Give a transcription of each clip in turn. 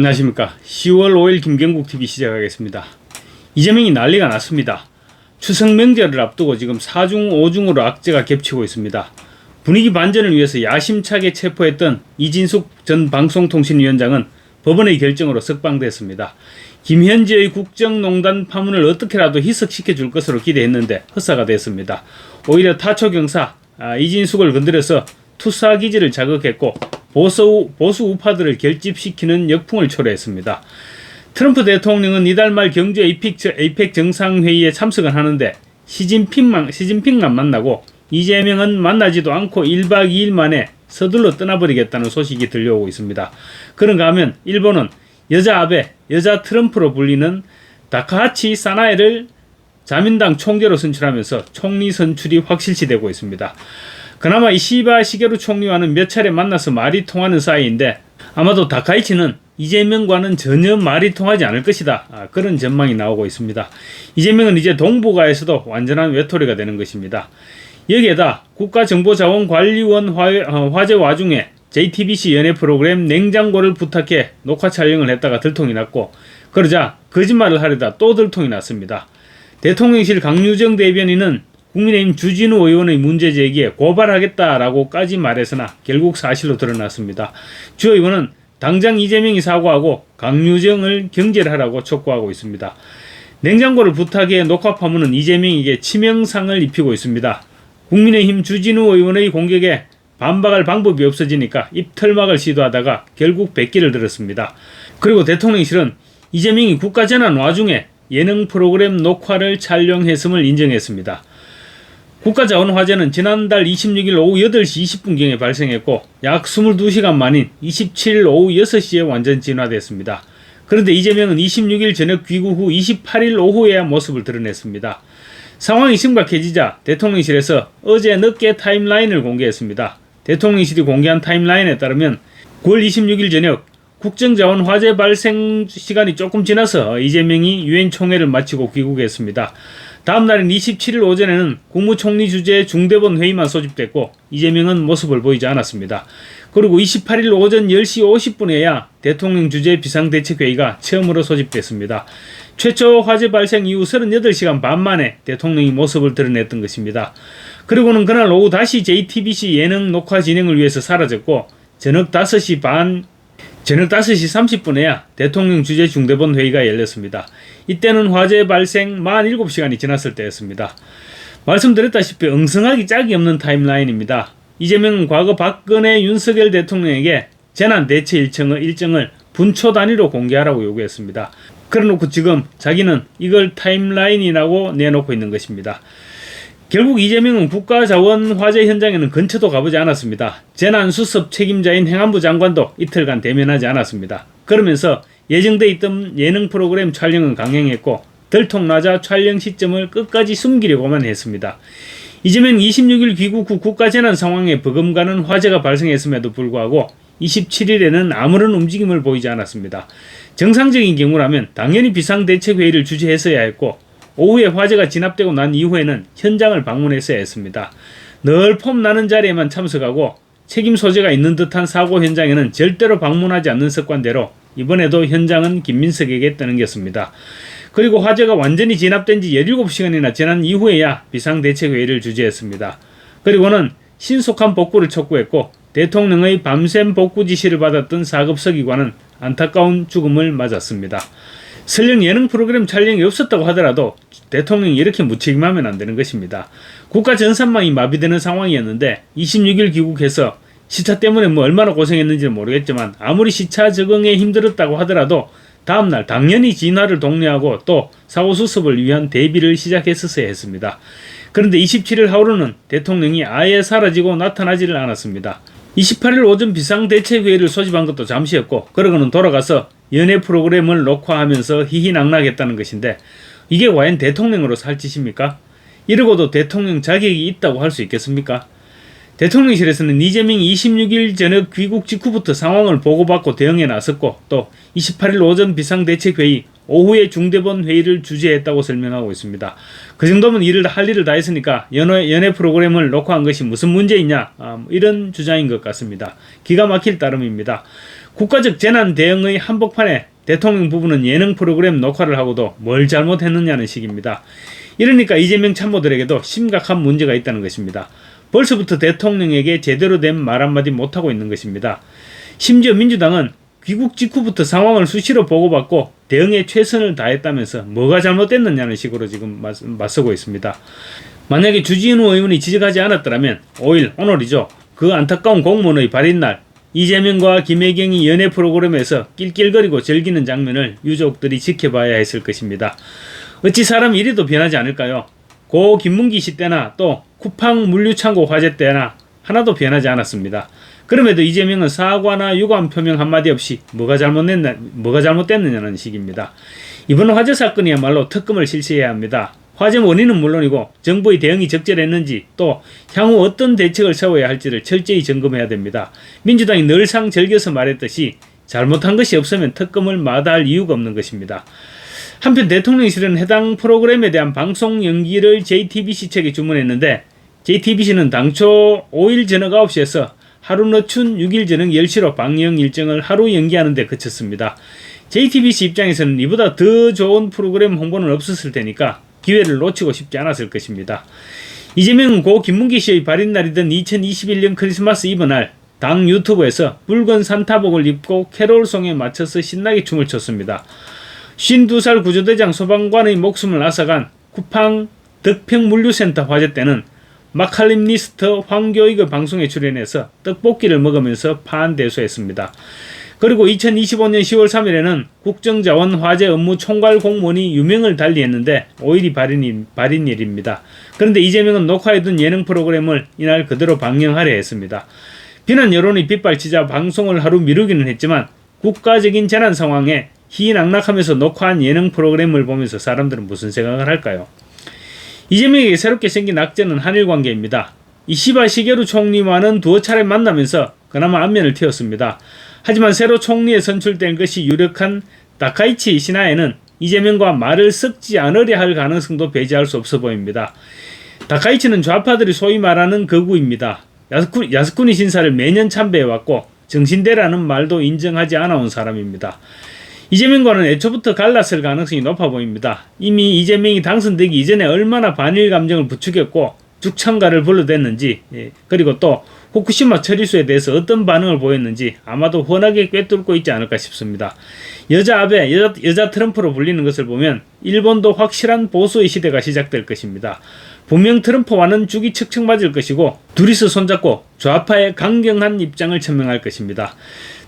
안녕하십니까. 10월 5일 김경국 TV 시작하겠습니다. 이재명이 난리가 났습니다. 추석 명절을 앞두고 지금 4중 5중으로 악재가 겹치고 있습니다. 분위기 반전을 위해서 야심차게 체포했던 이진숙 전 방송통신위원장은 법원의 결정으로 석방됐습니다. 김현지의 국정농단 파문을 어떻게라도 희석시켜 줄 것으로 기대했는데 헛사가 됐습니다. 오히려 타초 경사 아, 이진숙을 건드려서 투사 기지를 자극했고 보수, 보수 우파들을 결집시키는 역풍을 초래했습니다. 트럼프 대통령은 이달 말 경주 에이펙, 에이펙 정상회의에 참석을 하는데 시진핑만, 시진핑만 만나고 이재명은 만나지도 않고 1박 2일 만에 서둘러 떠나버리겠다는 소식이 들려오고 있습니다. 그런가 하면 일본은 여자 아베, 여자 트럼프로 불리는 다카하치 사나에를 자민당 총재로 선출하면서 총리 선출이 확실시 되고 있습니다. 그나마 이시바 시게루 총리와는 몇 차례 만나서 말이 통하는 사이인데 아마도 다카이치는 이재명과는 전혀 말이 통하지 않을 것이다. 아, 그런 전망이 나오고 있습니다. 이재명은 이제 동북아에서도 완전한 외톨이가 되는 것입니다. 여기에다 국가정보자원관리원 화, 재 와중에 JTBC 연예 프로그램 냉장고를 부탁해 녹화 촬영을 했다가 들통이 났고 그러자 거짓말을 하려다 또 들통이 났습니다. 대통령실 강유정 대변인은 국민의힘 주진우 의원의 문제 제기에 고발하겠다라고까지 말했으나 결국 사실로 드러났습니다. 주 의원은 당장 이재명이 사과하고 강유정을 경질하라고 촉구하고 있습니다. 냉장고를 부탁해 녹화 파문은 이재명에게 치명상을 입히고 있습니다. 국민의힘 주진우 의원의 공격에 반박할 방법이 없어지니까 입털막을 시도하다가 결국 백기를 들었습니다. 그리고 대통령실은 이재명이 국가재난 와중에 예능 프로그램 녹화를 촬영했음을 인정했습니다. 국가자원 화재는 지난달 26일 오후 8시 20분경에 발생했고 약 22시간 만인 27일 오후 6시에 완전 진화됐습니다. 그런데 이재명은 26일 저녁 귀국 후 28일 오후에야 모습을 드러냈습니다. 상황이 심각해지자 대통령실에서 어제 늦게 타임라인을 공개했습니다. 대통령실이 공개한 타임라인에 따르면 9월 26일 저녁 국정자원 화재 발생 시간이 조금 지나서 이재명이 유엔 총회를 마치고 귀국했습니다. 다음 날인 27일 오전에는 국무총리 주재 중대본 회의만 소집됐고 이재명은 모습을 보이지 않았습니다. 그리고 28일 오전 10시 50분에야 대통령 주재 비상대책회의가 처음으로 소집됐습니다. 최초 화재 발생 이후 38시간 반 만에 대통령이 모습을 드러냈던 것입니다. 그리고는 그날 오후 다시 JTBC 예능 녹화 진행을 위해서 사라졌고 저녁 5시 반 저녁 5시 30분에야 대통령 주재 중대본 회의가 열렸습니다. 이때는 화재 발생 47시간이 지났을 때였습니다. 말씀드렸다시피 엉성하기 짝이 없는 타임라인입니다. 이재명은 과거 박근혜 윤석열 대통령에게 재난 대체 일정을, 일정을 분초 단위로 공개하라고 요구했습니다. 그래놓고 지금 자기는 이걸 타임라인이라고 내놓고 있는 것입니다. 결국 이재명은 국가자원 화재 현장에는 근처도 가보지 않았습니다. 재난수습 책임자인 행안부 장관도 이틀간 대면하지 않았습니다. 그러면서 예정돼 있던 예능 프로그램 촬영은 강행했고 들통나자 촬영 시점을 끝까지 숨기려고만 했습니다. 이재명 26일 귀국 후 국가재난 상황에 버금가는 화재가 발생했음에도 불구하고 27일에는 아무런 움직임을 보이지 않았습니다. 정상적인 경우라면 당연히 비상대책회의를 주재했어야 했고 오후에 화재가 진압되고 난 이후에는 현장을 방문했어야 했습니다. 늘 폼 나는 자리에만 참석하고 책임 소재가 있는 듯한 사고 현장에는 절대로 방문하지 않는 습관대로 이번에도 현장은 김민석에게 떠넘겼습니다. 그리고 화재가 완전히 진압된 지 17시간이나 지난 이후에야 비상대책회의를 주재했습니다. 그리고는 신속한 복구를 촉구했고 대통령의 밤샘 복구 지시를 받았던 사급서기관은 안타까운 죽음을 맞았습니다. 설령 예능 프로그램 촬영이 없었다고 하더라도 대통령이 이렇게 무책임하면 안 되는 것입니다. 국가 전산망이 마비되는 상황이었는데 26일 귀국해서 시차 때문에 뭐 얼마나 고생했는지는 모르겠지만 아무리 시차 적응에 힘들었다고 하더라도 다음날 당연히 진화를 독려하고 또 사고 수습을 위한 대비를 시작했었어야 했습니다. 그런데 27일 하루는 대통령이 아예 사라지고 나타나지를 않았습니다. 28일 오전 비상대책회의를 소집한 것도 잠시였고 그러고는 돌아가서 연예 프로그램을 녹화하면서 희희낙낙했다는 것인데 이게 과연 대통령으로 살 짓입니까? 이러고도 대통령 자격이 있다고 할 수 있겠습니까? 대통령실에서는 이재명이 26일 저녁 귀국 직후부터 상황을 보고받고 대응에 나섰고 또 28일 오전 비상대책회의 오후에 중대본 회의를 주재했다고 설명하고 있습니다. 그 정도면 일을 할 일을 다 했으니까 연애, 연애 프로그램을 녹화한 것이 무슨 문제 있냐 아, 뭐 이런 주장인 것 같습니다. 기가 막힐 따름입니다. 국가적 재난 대응의 한복판에 대통령 부부는 예능 프로그램 녹화를 하고도 뭘 잘못했느냐는 식입니다. 이러니까 이재명 참모들에게도 심각한 문제가 있다는 것입니다. 벌써부터 대통령에게 제대로 된 말 한마디 못하고 있는 것입니다. 심지어 민주당은 귀국 직후부터 상황을 수시로 보고받고 대응에 최선을 다했다면서 뭐가 잘못됐느냐는 식으로 지금 맞, 맞서고 있습니다. 만약에 주진우 의원이 지적하지 않았더라면 5일 오늘이죠. 그 안타까운 공무원의 발인날 이재명과 김혜경이 연애 프로그램에서 낄낄거리고 즐기는 장면을 유족들이 지켜봐야 했을 것입니다. 어찌 사람 이리도 변하지 않을까요? 고 김문기 씨 때나 또 쿠팡 물류창고 화재 때나 하나도 변하지 않았습니다. 그럼에도 이재명은 사과나 유감 표명 한마디 없이 뭐가 잘못됐느냐는 식입니다. 이번 화재 사건이야말로 특검을 실시해야 합니다. 화재 원인은 물론이고 정부의 대응이 적절했는지 또 향후 어떤 대책을 세워야 할지를 철저히 점검해야 됩니다. 민주당이 늘상 즐겨서 말했듯이 잘못한 것이 없으면 특검을 마다할 이유가 없는 것입니다. 한편 대통령실은 해당 프로그램에 대한 방송 연기를 JTBC 측에 주문했는데 JTBC는 당초 5일 저녁 9시에서 하루 늦춘 6일 저녁 10시로 방영 일정을 하루 연기하는 데 그쳤습니다. JTBC 입장에서는 이보다 더 좋은 프로그램 홍보는 없었을 테니까 기회를 놓치고 싶지 않았을 것입니다. 이재명은 고 김문기 씨의 발인날이던 2021년 크리스마스 이브 날 당 유튜브에서 붉은 산타복을 입고 캐롤송에 맞춰서 신나게 춤을 췄습니다. 52살 구조대장 소방관의 목숨을 앗아간 쿠팡 덕평물류센터 화재 때는 마칼림니스트 황교익의 방송에 출연해서 떡볶이를 먹으면서 파한대소했습니다. 그리고 2025년 10월 3일에는 국정자원 화재 업무 총괄 공무원이 유명을 달리했는데 5일이 발인, 발인일입니다. 그런데 이재명은 녹화해둔 예능 프로그램을 이날 그대로 방영하려 했습니다. 비난 여론이 빗발치자 방송을 하루 미루기는 했지만 국가적인 재난 상황에 희낙낙하면서 녹화한 예능 프로그램을 보면서 사람들은 무슨 생각을 할까요? 이재명에게 새롭게 생긴 악재는 한일 관계입니다. 이시바 시게루 총리와는 두어 차례 만나면서 그나마 안면을 틔웠습니다. 하지만 새로 총리에 선출된 것이 유력한 다카이치 신하에는 이재명과 말을 섞지 않으려 할 가능성도 배제할 수 없어 보입니다. 다카이치는 좌파들이 소위 말하는 거구입니다. 야스쿠, 야스쿠니 신사를 매년 참배해왔고 정신대라는 말도 인정하지 않아온 사람입니다. 이재명과는 애초부터 갈랐을 가능성이 높아 보입니다. 이미 이재명이 당선되기 이전에 얼마나 반일 감정을 부추겼고 죽창가를 불러댔는지 예, 그리고 또 후쿠시마 처리수에 대해서 어떤 반응을 보였는지 아마도 훤하게 꿰뚫고 있지 않을까 싶습니다. 여자 아베, 여자, 여자 트럼프로 불리는 것을 보면 일본도 확실한 보수의 시대가 시작될 것입니다. 분명 트럼프와는 죽이 척척 맞을 것이고 둘이서 손잡고 좌파의 강경한 입장을 천명할 것입니다.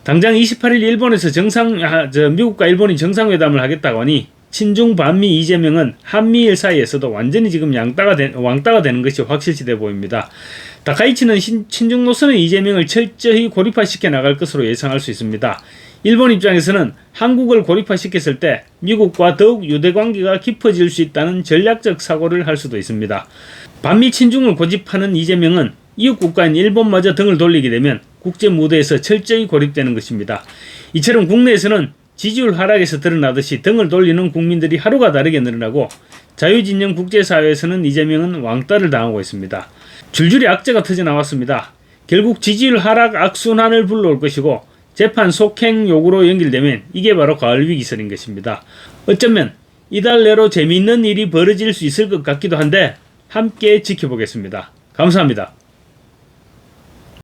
당장 28일 일본에서 정상 아, 저 미국과 일본이 정상회담을 하겠다고 하니 친중 반미 이재명은 한미일 사이에서도 완전히 지금 양따가 되, 왕따가 되는 것이 확실시돼 보입니다. 다카이치는 신, 친중 노선의 이재명을 철저히 고립화시켜 나갈 것으로 예상할 수 있습니다. 일본 입장에서는 한국을 고립화시켰을 때 미국과 더욱 유대 관계가 깊어질 수 있다는 전략적 사고를 할 수도 있습니다. 반미 친중을 고집하는 이재명은 이웃 국가인 일본마저 등을 돌리게 되면 국제 무대에서 철저히 고립되는 것입니다. 이처럼 국내에서는 지지율 하락에서 드러나듯이 등을 돌리는 국민들이 하루가 다르게 늘어나고 자유진영 국제사회에서는 이재명은 왕따를 당하고 있습니다. 줄줄이 악재가 터져 나왔습니다. 결국 지지율 하락 악순환을 불러올 것이고 재판 속행 요구로 연결되면 이게 바로 가을 위기설인 것입니다. 어쩌면 이달 내로 재미있는 일이 벌어질 수 있을 것 같기도 한데 함께 지켜보겠습니다. 감사합니다.